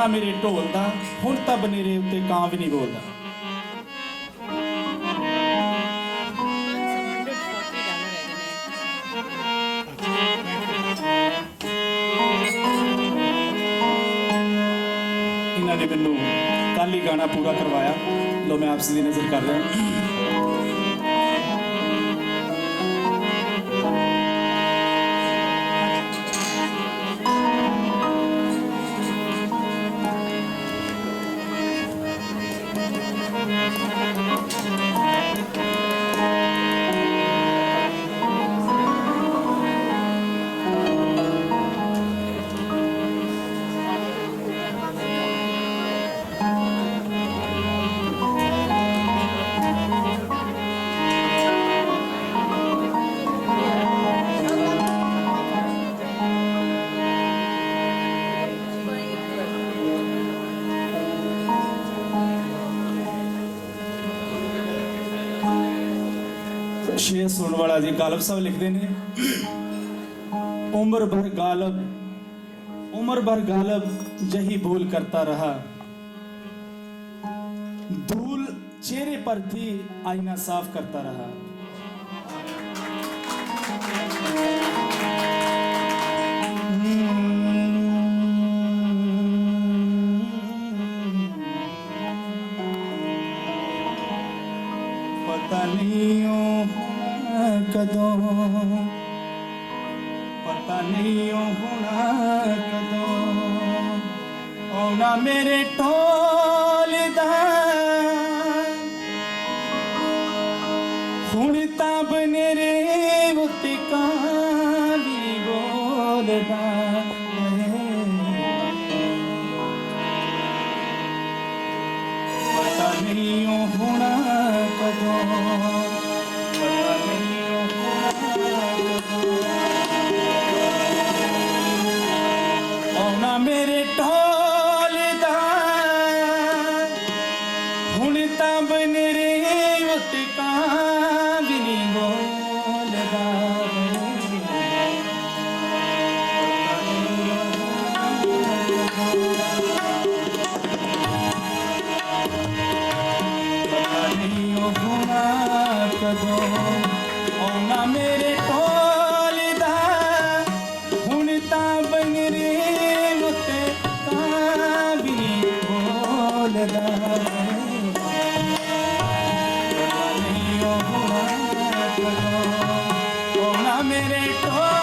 ਆਉਣਾ ਮੇਰੇ ਢੋਲ ਦਾ ਹੁਣ ਤਾਂ ਬਨੇਰੇ ਉੱਤੇ ਕਾਂ ਵੀ ਨਹੀਂ ਬੋਲਦਾ। ਇਹਨਾਂ ਨੇ ਮੈਨੂੰ ਕੱਲ ਹੀ ਗਾਣਾ ਪੂਰਾ ਕਰਵਾਇਆ। ਲੋ ਮੈਂ ਆਪਸੀ ਦੀ ਨਜ਼ਰ ਕਰ ਰਿਹਾ। ਸ਼ੇਰ ਸੁਣਨ ਵਾਲਾ ਜੀ ਗਾਲਬ ਸਾਹਿਬ ਲਿਖਦੇ ਨੇ ਉਮਰ ਭਰ ਗਾਲਬ उम्र भर गालब यही भूल करता रहा धूल चेहरे पर थी आईना साफ करता रहा ਕਦੋਂ? ਪਤਾ ਨਹੀਂ ਉਹ ਹੋਣਾ ਕਦੋਂ। ਆਉਣਾ ਮੇਰੇ ਢੋਲ ਦਾ ਹੋਣਾ ਕਦੋਂ? ਆਉਣਾ ਮੇਰੇ ਕੋਲ ਦਾ। ਹੁਣ ਤਾਂ ਬਨਰੇ ਉੱਤੇ ਕਾਂ ਵੀ ਨਹੀਂ ਬੋਲਦਾ। ਨਹੀਂ ਹੋਣਾ ਕਦੋਂ? ਆਉਣਾ ਮੇਰੇ ਢੋਲ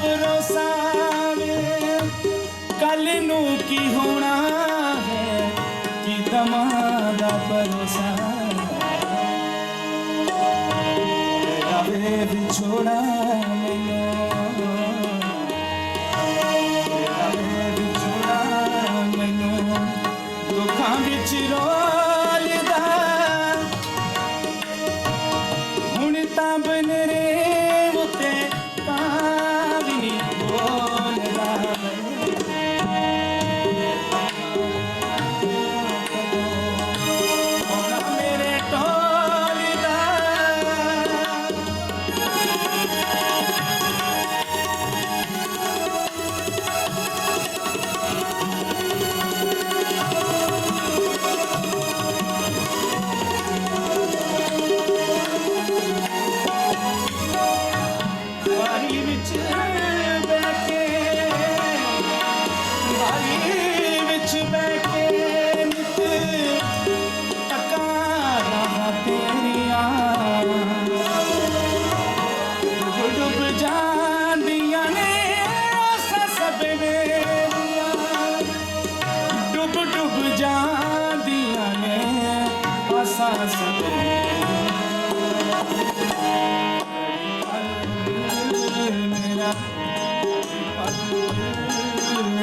ਭਰੋਸਾ ਦਾ ਕੱਲ ਨੂੰ ਕੀ ਹੋਣਾ ਹੈ? ਕੀ ਗਮਾਂ ਦਾ ਪਰੋਸਾ ਰਵੇ ਵਿਛੋੜਾ ਮੈਨੂੰ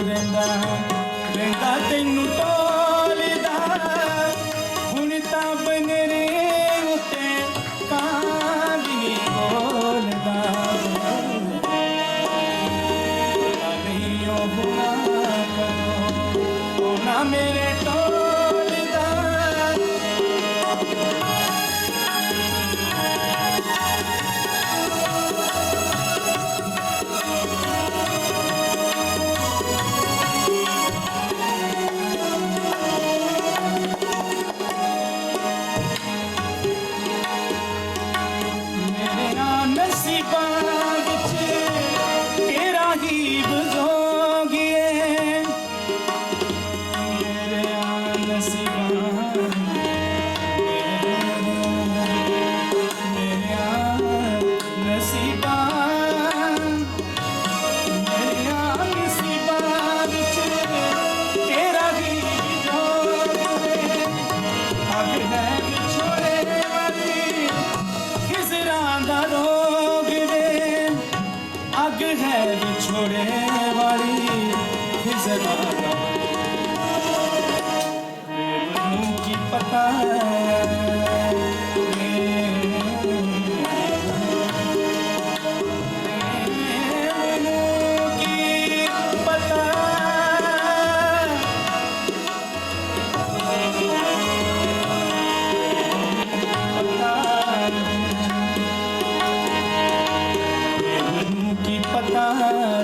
ਰਹਿੰਦਾ ਰਹਿੰਦਾ ਤੈਨੂੰ ਤੋਂ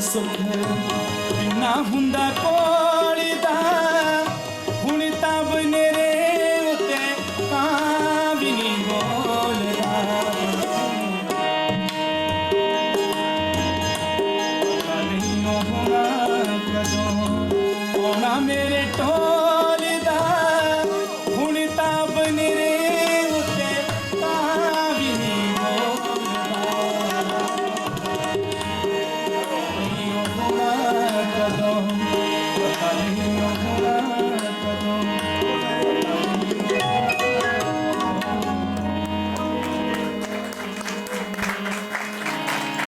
ਸੁਖ ਨਾ ਹੁੰਦਾ ਕੋ ਪਤਾ ਨਹੀਂ